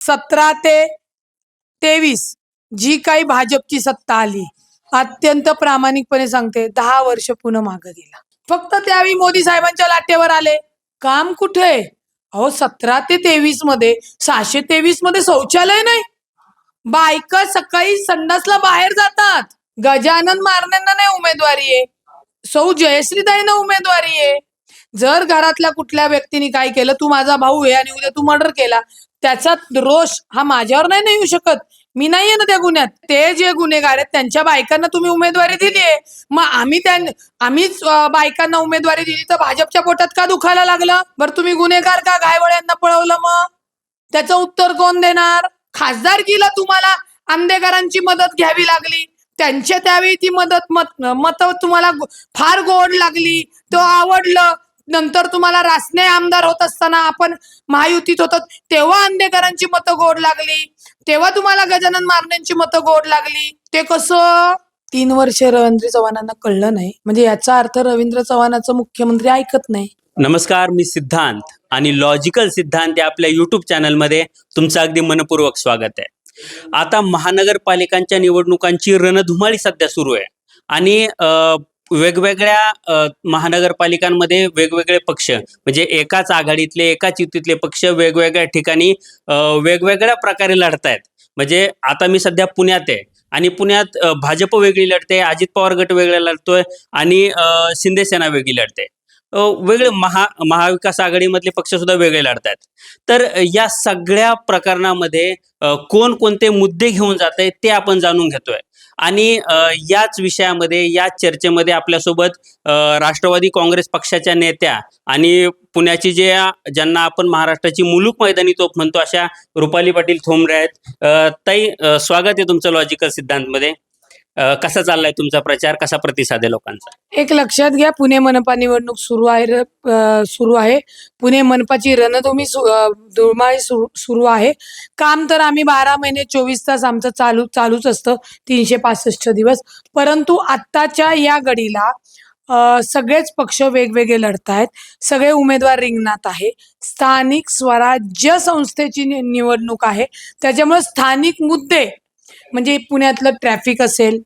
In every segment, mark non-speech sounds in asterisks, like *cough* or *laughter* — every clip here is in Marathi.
सतरा ते तेवीस जी काही भाजपची सत्ता आली अत्यंत प्रामाणिकपणे सांगते दहा वर्ष पुन्हा मागं गेला. फक्त त्यावेळी मोदी साहेबांच्या लाटेवर आले. काम कुठे? अहो सतरा ते तेवीसमध्ये सहाशे तेवीसमध्ये शौचालय नाही. बायका सकाळी संडासला बाहेर जातात. गजानन मारण्यांना नाही उमेदवारी आहे. सौ जयश्रीताईंना उमेदवारी आहे. जर घरातल्या कुठल्या व्यक्तीने काय केलं तू माझा भाऊ आहे आणि उद्या तू मर्डर केला त्याचा रोष हा माझ्यावर नाही ना येऊ शकत. मी नाहीये ना त्या गुन्ह्यात. ते जे गुन्हेगार आहेत त्यांच्या बायकांना तुम्ही उमेदवारी दिली आहे. मग आम्ही त्या आम्हीच बायकांना उमेदवारी दिली तर भाजपच्या पोटात का दुखायला लागलं? बरं तुम्ही गुन्हेगार का? गायवळ्यांना पळवलं मग? त्याचं उत्तर कोण देणार? खासदारकीला तुम्हाला आंबेकरांची मदत घ्यावी लागली. त्यांच्या त्यावेळी ती मदत मत मत तुम्हाला फार गोड लागली. तो आवडलं. नंतर तुम्हाला रासने आमदार होत असताना आपण महायुतीत होतो. तेव्हा आंबेकरांची मतं गोड लागली. तेव्हा तुम्हाला गजानन मारण्यांची मतं गोड लागली. ते कसं? तीन वर्ष रवींद्र चव्हाणांना कळलं नाही. म्हणजे याचा अर्थ रवींद्र चव्हाणाचं मुख्यमंत्री ऐकत नाही. नमस्कार मी सिद्धांत आणि लॉजिकल सिद्धांत या आपल्या यूट्यूब चॅनलमध्ये तुमचं अगदी मनपूर्वक स्वागत आहे. आता महानगरपालिकांच्या निवडणुकांची रणधुमाळी सध्या सुरू आहे. आणि अ, वेगवेगळ्या महानगरपालिकांमध्ये वेगवेगळे पक्ष म्हणजे एकाच आघाडीतले एकाच युतीतले पक्ष वेगवेगळ्या ठिकाणी वेगवेगळ्या प्रकारे लढतायत. म्हणजे आता मी सध्या पुण्यात आहे आणि पुण्यात भाजप वेगळी लढते अजित पवार गट वेगळा लढतोय आणि शिंदेसेना शिंदे सेना वेगळी लढते. वेगळे महा महाविकास आघाडीमधले पक्ष सुद्धा वेगळे लढतात तर या सगळ्या प्रकरणामध्ये कोण कोणते मुद्दे घेऊन जात आहेत ते आपण जाणून घेतोय. आणि याच विषयामध्ये याच चर्चेमध्ये आपल्यासोबत राष्ट्रवादी काँग्रेस पक्षाच्या नेत्या आणि पुण्याची जे ज्यांना आपण महाराष्ट्राची मुलूक मैदानी तोप म्हणतो अशा रुपाली पाटील थोंबरे आहेत. ताई स्वागत आहे तुमचं लॉजिकल सिद्धांतमध्ये. कसा चाललाय तुमचा प्रचार? कसा प्रतिसाद आहे लोकांचा? एक लक्षात घ्या पुणे मनपा निवडणूक सुरू आहे र- अं, सुरू आहे. पुणे मनपाची रणधुमी सु- अं, धुमाळी सुरू सुरू आहे. काम तर आम्ही बारा महिने चोवीस तास आमचं चालू चालूच असतं. तीनशे पासष्ट दिवस. परंतु आत्ताच्या या घडीला अं, सगळेच पक्ष वेगवेगळे लढत आहेत सगळे उमेदवार रिंगणात आहे. स्थानिक स्वराज्य संस्थेची नि- निवडणूक आहे. त्याच्यामुळे स्थानिक मुद्दे म्हणजे पुण्यातलं ट्रॅफिक असेल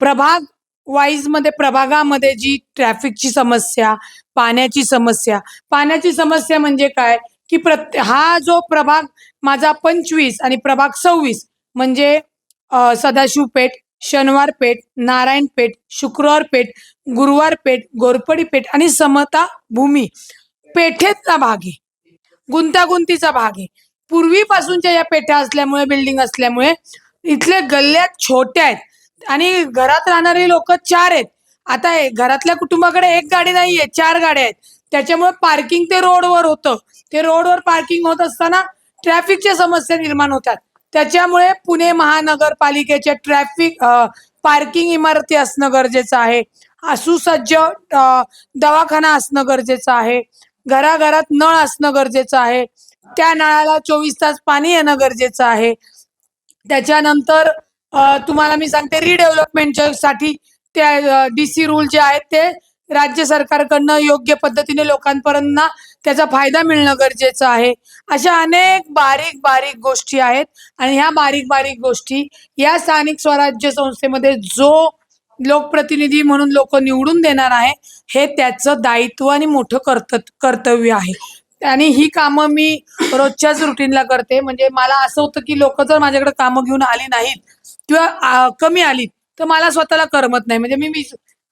प्रभाग वाईजमध्ये प्रभागामध्ये जी ट्रॅफिकची समस्या पाण्याची समस्या पाण्याची समस्या म्हणजे काय? की प्रत्ये हा जो प्रभाग माझा पंचवीस आणि प्रभाग सव्वीस म्हणजे सदाशिव पेठ शनिवार पेठ नारायण पेठ शुक्रवार पेठ गुरुवार पेठ गोरपडी पेठ आणि समता भूमी पेठेतला भाग आहे. गुंतागुंतीचा भाग आहे. पूर्वीपासूनच्या या पेठ्या असल्यामुळे बिल्डिंग असल्यामुळे इथले गल्ल्यात छोट्या आहेत. आणि घरात राहणारी लोक चार आहेत. आता हे घरातल्या कुटुंबाकडे एक गाडी नाहीये चार गाड्या आहेत. त्याच्यामुळे पार्किंग ते रोडवर होतं. ते रोडवर पार्किंग होत असताना ट्रॅफिकच्या समस्या निर्माण होतात. त्याच्यामुळे पुणे महानगरपालिकेच्या ट्रॅफिक पार्किंग इमारती असणं गरजेचं आहे. सुसज्ज दवाखाना असणं गरजेचं आहे. घराघरात नळ असणं गरजेचं आहे. त्या नळाला चोवीस तास पाणी येणं गरजेचं आहे. त्याच्यानंतर तुम्हाला मी सांगते रिडेव्हलपमेंटच्या साठी त्या डी सी रूल जे आहेत ते राज्य सरकारकडनं योग्य पद्धतीने लोकांपर्यंत त्याचा फायदा मिळणं गरजेचं आहे. अशा अनेक बारीक बारीक गोष्टी आहेत आणि ह्या बारीक बारीक गोष्टी या स्थानिक स्वराज्य संस्थेमध्ये जो लोकप्रतिनिधी म्हणून लोक निवडून देणार आहे हे त्याचं दायित्व आणि मोठं कर्त कर्तव्य आहे. आणि ही कामं मी रोजच्याच रुटीनला करते. म्हणजे मला असं होतं की लोक जर माझ्याकडे कामं घेऊन आली नाहीत किंवा कमी आली तर मला स्वतःला करमत नाही. म्हणजे मी मी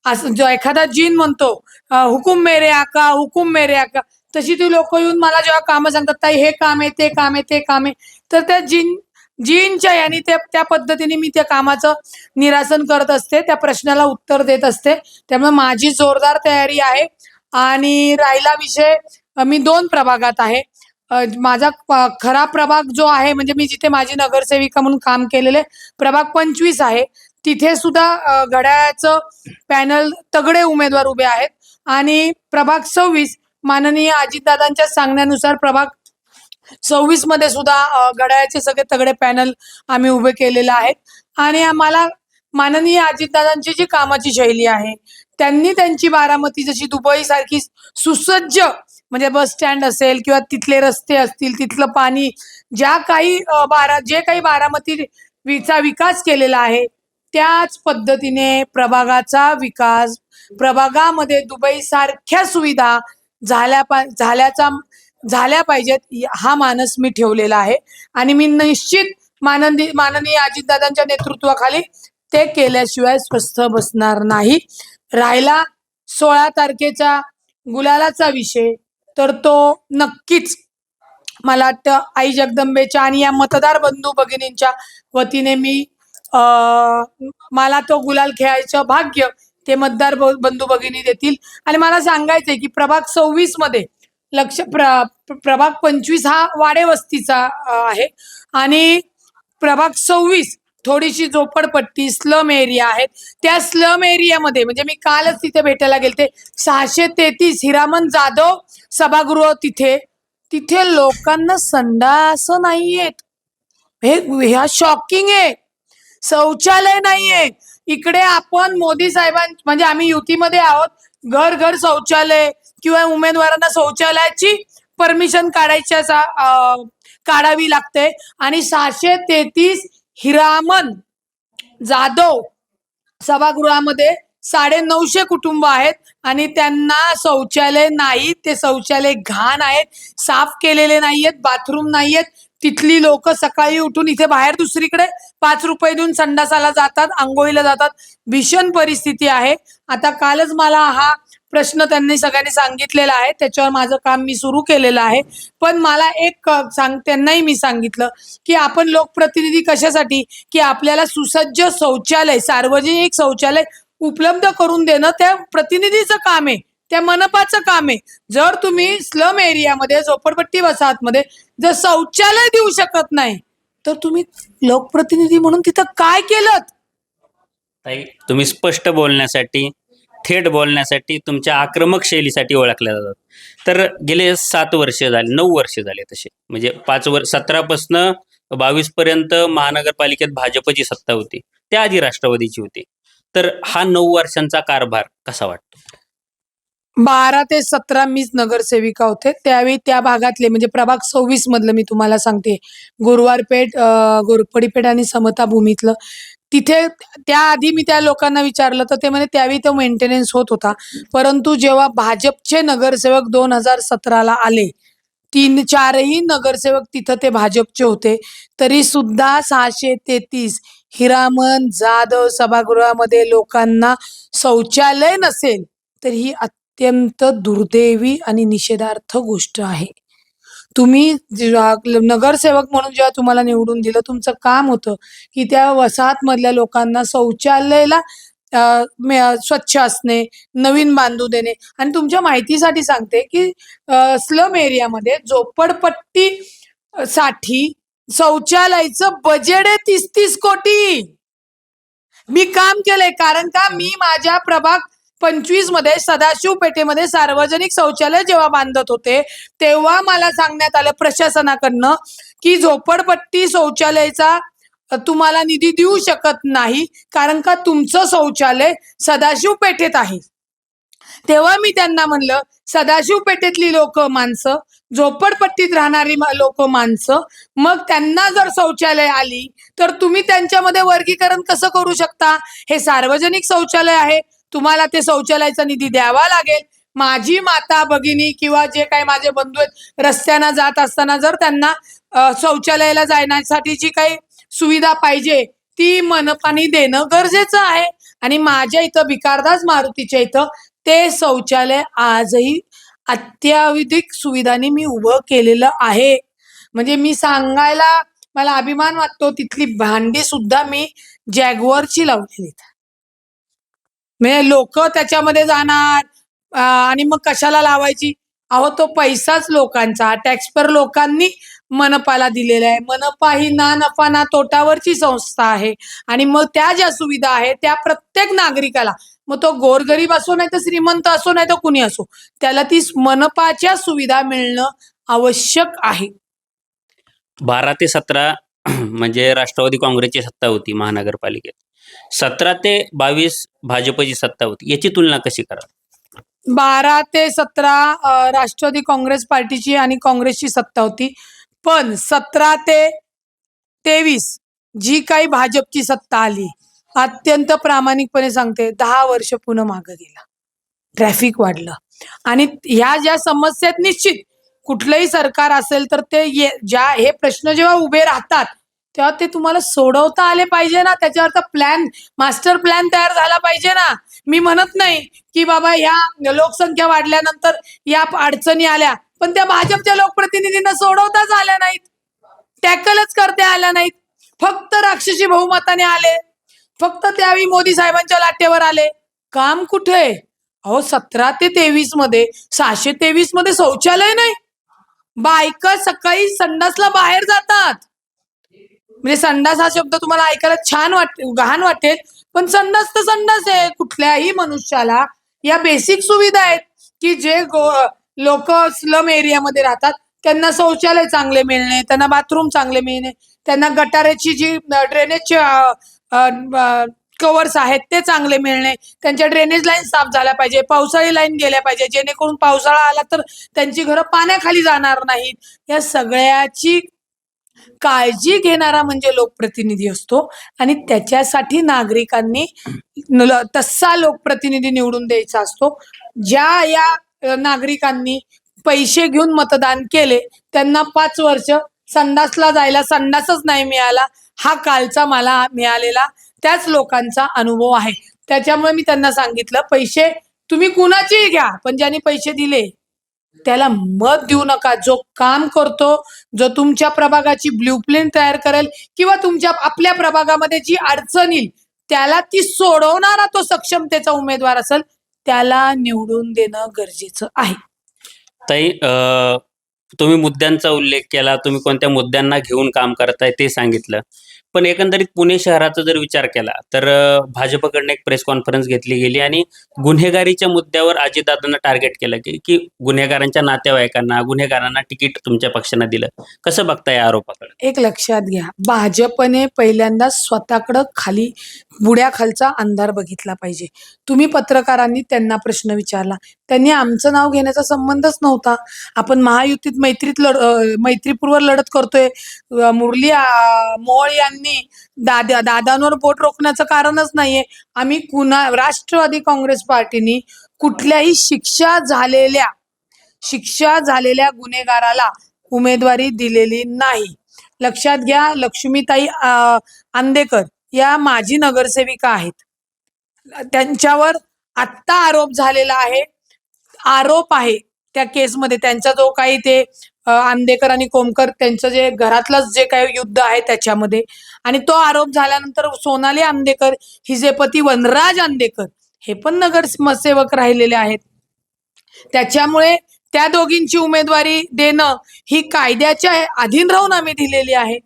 असं जो एखादा जीन म्हणतो हुकुम मेरे आका हुकुम मेरे आका तशी ती लोक येऊन मला जेव्हा कामं सांगतात ताई हे काम आहे ते काम आहे ते काम आहे तर त्या जीन जीनच्या याने त्या त्या पद्धतीने मी त्या कामाचं निरासन करत असते त्या प्रश्नाला उत्तर देत असते. त्यामुळे माझी जोरदार तयारी आहे. आणि राहिला विषय मी दोन प्रभागात आहे. माझा खरा प्रभाग जो आहे म्हणजे मी जिथे माझी नगरसेविका म्हणून काम केलेले प्रभाग पंचवीस आहे. तिथे सुद्धा घड्याळाचं पॅनल तगडे उमेदवार उभे आहेत. आणि प्रभाग सव्वीस माननीय अजितदादांच्या सांगण्यानुसार प्रभाग सव्वीसमध्ये सुद्धा घड्याळाचे सगळे तगडे पॅनल आम्ही उभे केलेले आहेत. आणि आम्हाला माननीय अजितदादांची जी कामाची शैली आहे त्यांनी त्यांची बारामती जशी दुबई सारखी सुसज्ज म्हणजे बस स्टँड असेल किंवा तिथले रस्ते असतील तिथलं पाणी ज्या काही बारा जे काही बारामतीचा विकास केलेला आहे त्याच पद्धतीने प्रभागाचा विकास प्रभागामध्ये दुबई सारख्या सुविधा झाल्या पा झाल्याचा झाल्या पाहिजेत हा मानस मी ठेवलेला आहे. आणि मी निश्चित माननीय माननीय अजितदादांच्या नेतृत्वाखाली ते केल्याशिवाय स्वस्थ बसणार नाही. राहिला सोळा तारखेचा गुलालाचा विषय तर तो नक्कीच मला वाटतं आई जगदंबेच्या आणि या मतदार बंधू भगिनींच्या वतीने मी मला तो गुलाल खेळायचं भाग्य ते मतदार बंधू भगिनी देतील. आणि मला सांगायचंय की प्रभाग सव्वीसमध्ये लक्ष प्र प्रभाग पंचवीस हा वाडे वस्तीचा आहे. आणि प्रभाग सव्वीस थोडीशी झोपडपट्टी स्लम एरिया आहेत. त्या स्लम एरियामध्ये म्हणजे मी कालच तिथे भेटायला गेलते. सहाशे तेहतीस हिरामन जाधव सभागृह तिथे. तिथे लोकांना संडास नाहीयेत. हे ह्या शॉकिंग आहे. शौचालय नाहीये. इकडे आपण मोदी साहेबां म्हणजे आम्ही युतीमध्ये आहोत. घर घर शौचालय किंवा उमेदवारांना शौचालयाची परमिशन काढायची असा काढावी लागते. आणि सहाशे तेहतीस हिरामन जाधव सभागृहामध्ये साडे नऊशे कुटुंब आहेत आणि त्यांना शौचालय नाही ते शौचालय घाण आहेत साफ केलेले नाहीयेत बाथरूम नाहीयेत. तिथली लोक सकाळी उठून इथे बाहेर दुसरीकडे पाच रुपये देऊन संडासाला जातात आंघोळीला जातात. भीषण परिस्थिती आहे. आता कालच मला हा प्रश्न त्यांनी सगळ्यांनी सांगितलेला आहे. त्याच्यावर माझं काम मी सुरू केलेलं आहे. पण मला एक सांग त्यांनाही मी सांगितलं की आपण लोकप्रतिनिधी कशासाठी? की आपल्याला सुसज्ज शौचालय सार्वजनिक शौचालय उपलब्ध करून देणं त्या प्रतिनिधीचं काम आहे. त्या मनपाचं काम आहे. जर तुम्ही स्लम एरियामध्ये झोपडपट्टी वसाहतमध्ये जर शौचालय देऊ शकत नाही तर तुम्ही लोकप्रतिनिधी म्हणून तिथं काय केलं? ताई तुम्ही स्पष्ट बोलण्यासाठी थेट बोलण्यासाठी तुमच्या आक्रमक शैलीसाठी ओळखल्या जातात. तर गेले सात वर्ष झाले नऊ वर्ष झाले तसे. म्हणजे पाच वर्ष सतरापासनं बावीस पर्यंत महानगरपालिकेत भाजपची सत्ता होती. त्याआधी राष्ट्रवादीची होती. तर हा नऊ वर्षांचा कारभार कसा वाटतो? बारा ते सतरा मीच नगरसेविका होते. त्यावेळी त्या भागातले म्हणजे प्रभाग सव्वीस मधलं मी तुम्हाला सांगते. गुरुवारपेठ अं, गोरपडीपेठ आणि समता भूमीतलं. तिथे त्याआधी मी त्या लोकांना विचारलं तर ते म्हणे त्यावेळी तो मेंटेनन्स होत होता. परंतु जेव्हा भाजपचे नगरसेवक दोन हजार सतराला आले तीन चारही नगरसेवक तिथं ते भाजपचे होते. तरी सुद्धा सहाशे तेहतीस हिरामन जाधव सभागृहामध्ये लोकांना शौचालय नसेल तर ही अत्यंत दुर्दैवी आणि निषेधार्थ गोष्ट आहे. तुम्ही नगरसेवक म्हणून जेव्हा तुम्हाला निवडून दिलं तुमचं काम होतं की त्या वसाहत मधल्या लोकांना शौचालयाला स्वच्छ असणे नवीन बांधू देणे. आणि तुमच्या माहितीसाठी सांगते की स्लम एरियामध्ये झोपडपट्टी साठी शौचालयाचं बजेट आहे तीस तीस कोटी. मी काम केलंय. कारण का? मी माझ्या प्रभाग पंचवीसमध्ये सदाशिव पेठेमध्ये सार्वजनिक शौचालय जेव्हा बांधत होते तेव्हा मला सांगण्यात आलं प्रशासनाकडनं की झोपडपट्टी शौचालयाचा तुम्हाला निधी देऊ शकत नाही कारण का तुमचं शौचालय सदाशिव पेठेत आहे. तेव्हा मी त्यांना म्हणलं सदाशिव पेठेतली लोक माणसं झोपडपट्टीत राहणारी लोक माणसं मग त्यांना जर शौचालय आली तर तुम्ही त्यांच्यामध्ये वर्गीकरण कसं करू शकता? हे सार्वजनिक शौचालय आहे तुम्हाला ते शौचालयाचा निधी द्यावा लागेल. माझी माता भगिनी किंवा जे काही माझे बंधू आहेत रस्त्यानं जात असताना जर त्यांना शौचालयाला जाण्यासाठी जी काही सुविधा पाहिजे ती मनपानी देणं गरजेचं आहे. आणि माझ्या इथं भिकारदास मारुतीच्या इथं ते शौचालय आजही अत्यावधिक सुविधांनी मी उभं केलेलं आहे. म्हणजे मी सांगायला मला अभिमान वाटतो तिथली भांडी सुद्धा मी जॅगवरची लावलेली म्हणजे लोक त्याच्यामध्ये जाणार. आणि मग कशाला लावायची? अहो तो पैसाच लोकांचा. टॅक्स पर लोकांनी मनपाला दिलेला आहे. मनपा ही ना नफा ना तोटावरची संस्था आहे. आणि मग त्या ज्या सुविधा आहेत त्या प्रत्येक नागरिकाला. मग तो गोरगरीब असो नाही तर श्रीमंत असो नाही तर कुणी असो त्याला ती मनपाच्या सुविधा मिळणं आवश्यक आहे. बारा ते सतरा *clears throat* म्हणजे राष्ट्रवादी काँग्रेसची सत्ता होती महानगरपालिकेत. सतरा ते बावीस भाजपची सत्ता होती. याची तुलना कशी करा बारा ते सतरा अ, राष्ट्रवादी काँग्रेस पार्टीची आणि काँग्रेसची सत्ता होती. पण सतरा ते तेवीस जी काही भाजपची सत्ता आली अत्यंत प्रामाणिकपणे सांगते दहा वर्ष पुन्हा मागं गेला. ट्रॅफिक वाढलं. आणि ह्या ज्या समस्या आहेत निश्चित कुठलंही सरकार असेल तर ते ये- ज्या हे प्रश्न जेव्हा उभे राहतात तेव्हा ते तुम्हाला सोडवता आले पाहिजे ना. त्याच्यावरचा प्लॅन मास्टर प्लॅन तयार झाला पाहिजे ना. मी म्हणत नाही की बाबा ह्या लोकसंख्या वाढल्यानंतर या अडचणी आल्या. पण त्या भाजपच्या लोकप्रतिनिधींना सोडवताच आल्या नाहीत. टॅकलच करता आल्या नाहीत. फक्त राक्षसी बहुमताने आले. फक्त त्यावेळी मोदी साहेबांच्या लाटेवर आले. काम कुठे? अहो सतरा ते तेवीसमध्ये सहाशे तेवीसमध्ये शौचालय नाही. बायका सकाळी संडासला बाहेर जातात. म्हणजे संडास हा शब्द तुम्हाला ऐकायला छान वाट गहाण वाटेल पण संडास तर संडास आहे. कुठल्याही मनुष्याला या बेसिक सुविधा आहेत की जे लोक स्लम एरियामध्ये राहतात. त्यांना शौचालय चांगले मिळणे त्यांना बाथरूम चांगले मिळणे त्यांना गटाराची जी ड्रेनेजचे कवर्स आहेत ते चांगले मिळणे. त्यांच्या ड्रेनेज लाईन साफ झाल्या पाहिजे पावसाळी लाईन गेल्या पाहिजे. जेणेकरून पावसाळा आला तर त्यांची घरं पाण्याखाली जाणार नाहीत. या सगळ्याची काळजी घेणारा म्हणजे लोकप्रतिनिधी असतो आणि त्याच्यासाठी नागरिकांनी तसा लोकप्रतिनिधी निवडून द्यायचा असतो. ज्या या नागरिकांनी पैसे घेऊन मतदान केले त्यांना पाच वर्ष संडासला जायला संडासच नाही मिळाला हा कालचा मला मिळालेला त्याच लोकांचा अनुभव आहे. त्याच्यामुळे मी त्यांना सांगितलं पैसे तुम्ही कुणाचेही घ्या पण ज्यांनी पैसे दिले त्याला मत देऊ नका. जो काम करतो जो तुमच्या प्रभागाची ब्ल्यूप्रिंट तयार करेल किंवा तुमच्या आपल्या प्रभागामध्ये जी अडचण येईल त्याला ती सोडवणारा तो सक्षमतेचा उमेदवार असेल त्याला निवडून देणं गरजेचं आहे. ताई अ, तुम्ही मुद्द्यांचा उल्लेख केला तुम्ही कोणत्या मुद्द्यांना घेऊन काम करताय ते सांगितलं. पण एकंदरीत पुणे शहराचा जर विचार केला तर भाजपकडनं एक प्रेस कॉन्फरन्स घेतली गेली आणि गुन्हेगारीच्या मुद्द्यावर अजितदादांना टार्गेट केलं की की गुन्हेगारांच्या नातेवाईकांना गुन्हेगारांना तिकीट तुमच्या पक्षानं दिलं. कसं बघता या आरोपाकडे? एक लक्षात घ्या. भाजपने पहिल्यांदा स्वतःकडं खाली बुड्याखालचा अंधार बघितला पाहिजे. तुम्ही पत्रकारांनी त्यांना प्रश्न विचारला. त्यांनी आमचं नाव घेण्याचा संबंधच नव्हता. आपण महायुतीत मैत्रीत लढ मैत्रीपूर्व लढत करतोय. मुरली मोहळ मोहोळ यांनी दादा दादांवर बोट रोखण्याचं कारणच नाहीये. आम्ही कुणा राष्ट्रवादी काँग्रेस पार्टीनी कुठल्याही शिक्षा झालेल्या शिक्षा झालेल्या गुन्हेगाराला उमेदवारी दिलेली नाही. लक्षात घ्या लक्ष्मीताई आंदेकर. या माजी नगरसेविका आहेत. त्यांच्यावर आत्ता आरोप झालेला आहे. आरोप आहे त्या केसमध्ये. त्यांचा जो काही ते आंदेकर आणि कोमकर त्यांचं जे घरातलंच जे काही युद्ध आहे त्याच्यामध्ये. आणि तो आरोप झाल्यानंतर सोनाली आंदेकर हिजे पती वनराज आंदेकर हे पण नगरसेवक राहिलेले आहेत. त्याच्यामुळे त्या दोघींची उमेदवारी देणं ही कायद्याच्या अधीन राहून आम्ही दिलेली आहे.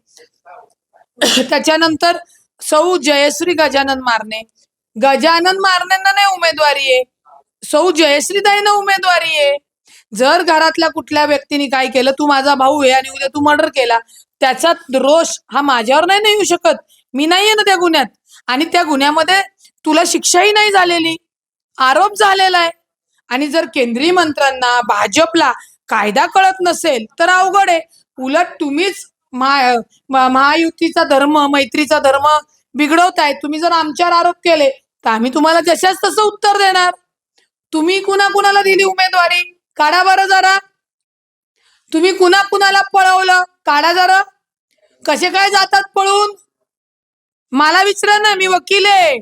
त्याच्यानंतर सौ जयश्री गजानन मारणे गजानन मारण्यांना नाही उमेदवारी आहे सौ जयश्रीताईंना उमेदवारी आहे जर घरातल्या कुठल्या व्यक्तीने काय केलं तू माझा भाऊ आहे आणि उद्या तू मर्डर केला त्याचा रोष हा माझ्यावर नाही येऊ शकत मी नाहीये ना त्या गुन्ह्यात आणि त्या गुन्ह्यामध्ये तुला शिक्षाही नाही झालेली आरोप झालेला आहे आणि जर केंद्रीय मंत्र्यांना भाजपला कायदा कळत नसेल तर अवघड आहे उलट तुम्हीच महायुतीचा धर्म मैत्रीचा धर्म बिघडवताय. तुम्ही जर आमच्यावर आरोप केले तर आम्ही तुम्हाला जशाच तसं उत्तर देणार. तुम्ही कुणा कुणाला दिली उमेदवारी? काढा बरं जरा. तुम्ही कुणा कुणाला पळवलं? काढा जरा. कसे काय जातात पळून? मला विचारा ना मी वकील आहे.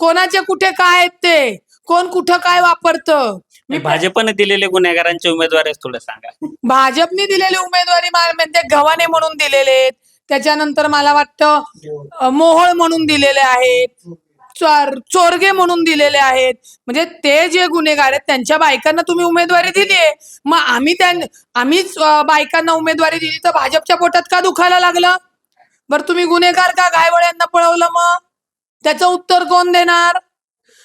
कोणाचे कुठे काय आहेत ते? कोण कुठं काय वापरतं? मी भाजपने दिलेले गुन्हेगारांचे उमेदवार थोडं सांगा. भाजपने दिलेली उमेदवारी मा- म्हणजे गव्हाणे म्हणून दिलेले आहेत. त्याच्यानंतर मला वाटतं अ, मोहोळ म्हणून दिलेले आहेत. चोर चोरगे म्हणून दिलेले आहेत. म्हणजे ते जे गुन्हेगार आहेत त्यांच्या बायकांना तुम्ही उमेदवारी दिली आहे. मग आम्ही त्या आम्हीच अ, बायकांना उमेदवारी दिली तर भाजपच्या पोटात का दुखायला लागलं? बरं तुम्ही गुन्हेगार का घायवळ्यांना पळवलं मग? त्याचं उत्तर कोण देणार?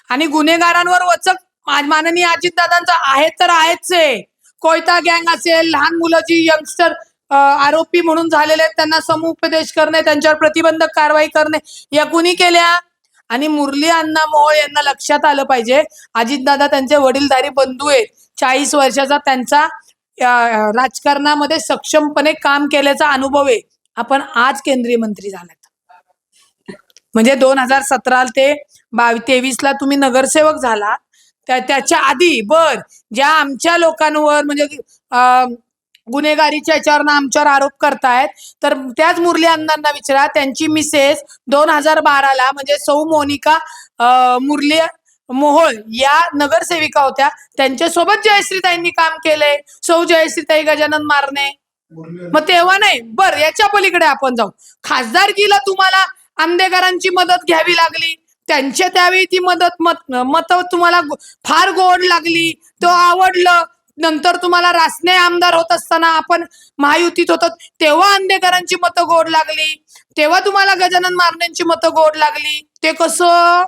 आणि गुन्हेगारांवर वचक माननीय अजितदादांचा आहे तर आहेच आहे कोयता गँग असेल लहान मुलं जी यंगस्टर आरोपी म्हणून झालेले आहेत त्यांना समुपदेश करणे त्यांच्यावर प्रतिबंधक कारवाई करणे या कुणी केल्या? आणि मुरली अण्णा मोहोळ यांना लक्षात आलं पाहिजे अजितदादा त्यांचे वडीलधारी बंधू आहेत. चाळीस वर्षाचा त्यांचा राजकारणामध्ये सक्षमपणे काम केल्याचा अनुभव आहे. आपण आज केंद्रीय मंत्री झालात. म्हणजे दोन हजार सतरा ते बावीस तेवीस ला तुम्ही नगरसेवक झाला. त्या त्याच्या आधी बर ज्या आमच्या लोकांवर म्हणजे गुन्हेगारीच्या याच्यावर आमच्यावर आरोप करतायत तर त्याच मुरली अण्णांना विचारा. त्यांची मिसेस दोन हजार बाराला म्हणजे सौ मोनिका मुरली मोहोळ या नगरसेविका होत्या. त्यांच्यासोबत जयश्रीताईंनी काम केलंय. सौ जयश्रीताई गजानन मारणे. मग तेव्हा नाही. बर याच्या पलीकडे आपण जाऊ. खासदारकीला तुम्हाला आंबेकरांची मदत घ्यावी लागली. त्यांच्या त्यावेळी ती मदत मत मत तुम्हाला फार गोड लागली. तो आवडलं. नंतर तुम्हाला रासने आमदार होत असताना आपण महायुतीत होतो. तेव्हा आंबेकरांची मतं गोड लागली. तेव्हा तुम्हाला गजानन मारण्यांची मतं गोड लागली. ते कसं?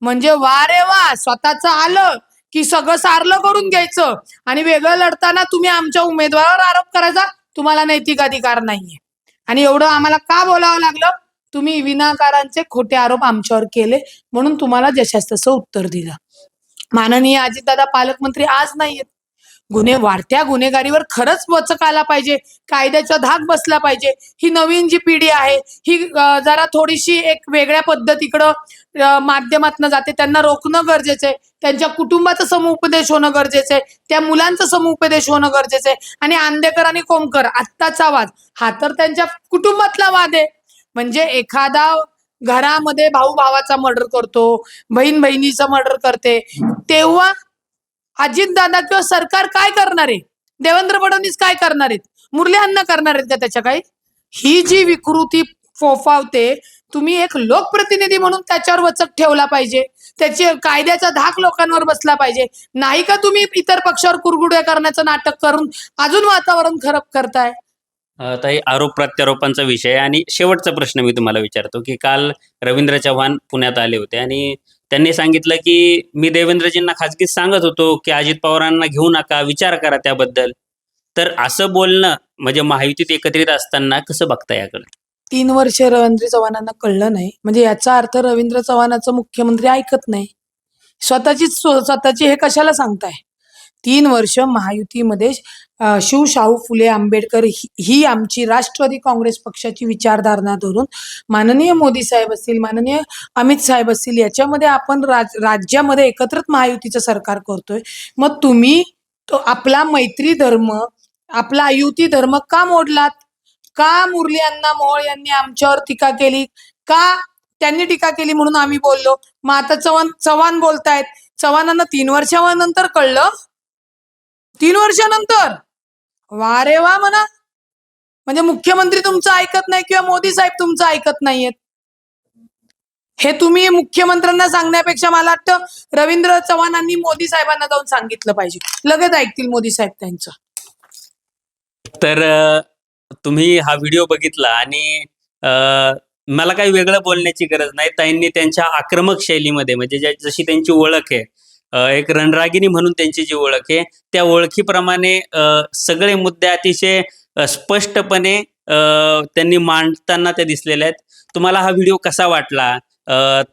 म्हणजे वा रे वा स्वतःच आलं की सगळं सारलं करून घ्यायचं. आणि वेगळं लढताना तुम्ही आमच्या उमेदवारावर आरोप करायचा तुम्हाला नैतिक अधिकार नाहीये. आणि एवढं आम्हाला का बोलावं लागलं? तुम्ही विनाकारांचे खोटे आरोप आमच्यावर केले म्हणून तुम्हाला जशास तसं उत्तर दिलं. माननीय अजितदादा पालकमंत्री आज नाहीयेत. गुन्हे वाढत्या गुन्हेगारीवर खरंच वचक आला पाहिजे. कायद्याचा धाक बसला पाहिजे. ही नवीन जी पिढी आहे ही जरा थोडीशी एक वेगळ्या पद्धतीकडं माध्यमातनं जाते. त्यांना रोखणं गरजेचं आहे. त्यांच्या कुटुंबाचं समुपदेश होणं गरजेचं आहे. त्या मुलांचं समुपदेश होणं गरजेचं आहे. आणि आंदेकर आणि कोमकर आत्ताचा वाद. हा तर त्यांच्या कुटुंबातला वाद आहे. म्हणजे एखादा घरामध्ये भाऊ भावाचा मर्डर करतो बहीण बहिणीचा मर्डर करते तेव्हा अजितदादा किंवा सरकार काय करणार आहे? देवेंद्र फडणवीस काय करणार आहेत? मुरली करणार आहेत का त्याच्या काही? ही जी विकृती फोफावते तुम्ही एक लोकप्रतिनिधी म्हणून त्याच्यावर वचक ठेवला पाहिजे. त्याचे कायद्याचा धाक लोकांवर बसला पाहिजे. नाही का तुम्ही इतर पक्षावर कुरगुड्या करण्याचं नाटक करून अजून वातावरण खराब करताय? ताई आरोप प्रत्यारोपांचा विषय आहे आणि शेवटचा प्रश्न मी तुम्हाला विचारतो की काल रवींद्र चव्हाण पुण्यात आले होते आणि त्यांनी सांगितलं की मी देवेंद्रजींना खाजगीत सांगत होतो की अजित पवारांना घेऊ नका विचार करा त्याबद्दल. तर असं बोलणं म्हणजे महायुतीत एकत्रित असताना कसं बघता याकडे? तीन वर्ष रवींद्र चव्हाणांना कळलं नाही. म्हणजे याचा अर्थ रवींद्र चव्हाणाचं मुख्यमंत्री ऐकत नाही. स्वतःची स्वतःची हे कशाला सांगताय? तीन वर्ष महायुतीमध्ये शिव शाहू फुले आंबेडकर ही आमची राष्ट्रवादी काँग्रेस पक्षाची विचारधारणा धरून माननीय मोदी साहेब असतील माननीय अमित साहेब असतील याच्यामध्ये आपण राज राज्यामध्ये एकत्रित महायुतीचं सरकार करतोय. मग तुम्ही तो आपला मैत्री धर्म आपला युती धर्म का मोडलात? का मुरली अण्णा मोहोळ यांनी आमच्यावर टीका केली? का त्यांनी टीका केली म्हणून आम्ही बोललो? मग आता चव्हाण चव्हाण बोलतायत. चव्हाणांना तीन वर्षानंतर कळलं? तीन वर्षानंतर? वा रे वा म्हणा म्हणजे मुख्यमंत्री तुमचं ऐकत नाही किंवा मोदी साहेब तुमचं ऐकत नाहीयेत. हे तुम्ही मुख्यमंत्र्यांना सांगण्यापेक्षा मला वाटतं रवींद्र चव्हाणांनी मोदी साहेबांना जाऊन सांगितलं पाहिजे. लगेच ऐकतील मोदी साहेब त्यांचं. तर तुम्ही हा व्हिडिओ बघितला आणि मला काही वेगळं बोलण्याची गरज नाही. त्यांनी त्यांच्या आक्रमक शैलीमध्ये म्हणजे जशी त्यांची ओळख आहे एक रणरागिणी म्हणून त्यांची जी ओळख आहे त्या ओळखीप्रमाणे सगळे मुद्दे अतिशय स्पष्टपणे त्यांनी मांडताना त्या दिसलेल्या आहेत. तुम्हाला हा व्हिडिओ कसा वाटला?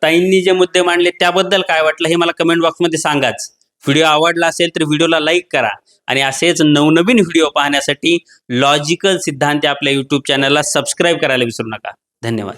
ताईंनी जे मुद्दे मांडले त्याबद्दल काय वाटलं हे मला कमेंट बॉक्समध्ये सांगाच. व्हिडिओ आवडला असेल तर व्हिडिओला लाईक करा आणि असेच नवनवीन व्हिडिओ पाहण्यासाठी लॉजिकल सिद्धांत आपल्या यूट्यूब चॅनलला सबस्क्राईब करायला विसरू नका. धन्यवाद.